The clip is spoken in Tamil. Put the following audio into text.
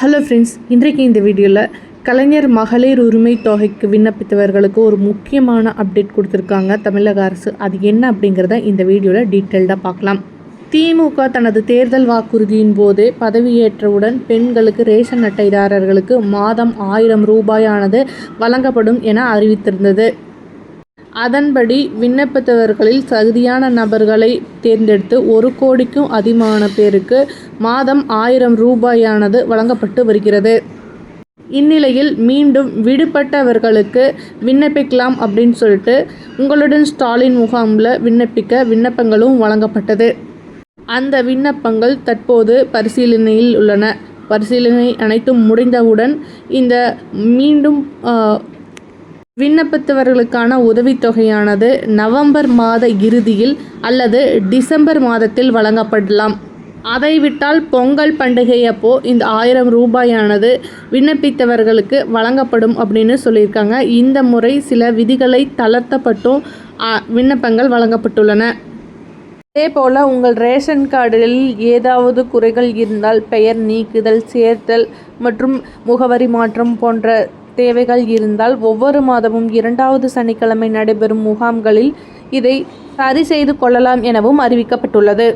ஹலோ ஃப்ரெண்ட்ஸ் இன்றைக்கு இந்த வீடியோவில் கலைஞர் மகளிர் உரிமை தொகைக்கு விண்ணப்பித்தவர்களுக்கு ஒரு முக்கியமான அப்டேட் கொடுத்துருக்காங்க தமிழக அரசு. அது என்ன அப்படிங்கிறத இந்த வீடியோவில் டீட்டெயில்டாக பார்க்கலாம். திமுக தனது தேர்தல் வாக்குறுதியின் போது பதவியேற்றவுடன் பெண்களுக்கு ரேஷன் அட்டைதாரர்களுக்கு மாதம் ஆயிரம் ரூபாயானது வழங்கப்படும் என அறிவித்திருந்தது. அதன்படி விண்ணப்பித்தவர்களில் தகுதியான நபர்களை தேர்ந்தெடுத்து ஒரு கோடிக்கும் அதிகமான பேருக்கு மாதம் ஆயிரம் ரூபாயானது வழங்கப்பட்டு வருகிறது. இந்நிலையில் மீண்டும் விடுபட்டவர்களுக்கு விண்ணப்பிக்கலாம் அப்படின்னு சொல்லிட்டு உங்களுடன் ஸ்டாலின் முகாமில் விண்ணப்பிக்க விண்ணப்பங்களும் வழங்கப்பட்டது. அந்த விண்ணப்பங்கள் தற்போது பரிசீலனையில் உள்ளன. பரிசீலனை அனைத்தும் முடிந்தவுடன் இந்த மீண்டும் விண்ணப்பித்தவர்களுக்கான உதவித்தொகையானது நவம்பர் மாத இறுதியில் அல்லது டிசம்பர் மாதத்தில் வழங்கப்படலாம். அதை விட்டால் பொங்கல் பண்டிகை அப்போ இந்த ஆயிரம் ரூபாயானது விண்ணப்பித்தவர்களுக்கு வழங்கப்படும் அப்படின்னு சொல்லியிருக்காங்க. இந்த முறை சில விதிகளை தளர்த்தப்பட்டும் விண்ணப்பங்கள் வழங்கப்பட்டுள்ளன. அதே போல் உங்கள் ரேஷன் கார்டில் ஏதாவது குறைகள் இருந்தால் பெயர் நீக்குதல் சேர்த்தல் மற்றும் முகவரி மாற்றம் போன்ற தேவைகள் இருந்தால் ஒவ்வொரு மாதமும் இரண்டாவது சனிக்கிழமை நடைபெறும் முகாம்களில் இதை சரி செய்து கொள்ளலாம் எனவும் அறிவிக்கப்பட்டுள்ளது.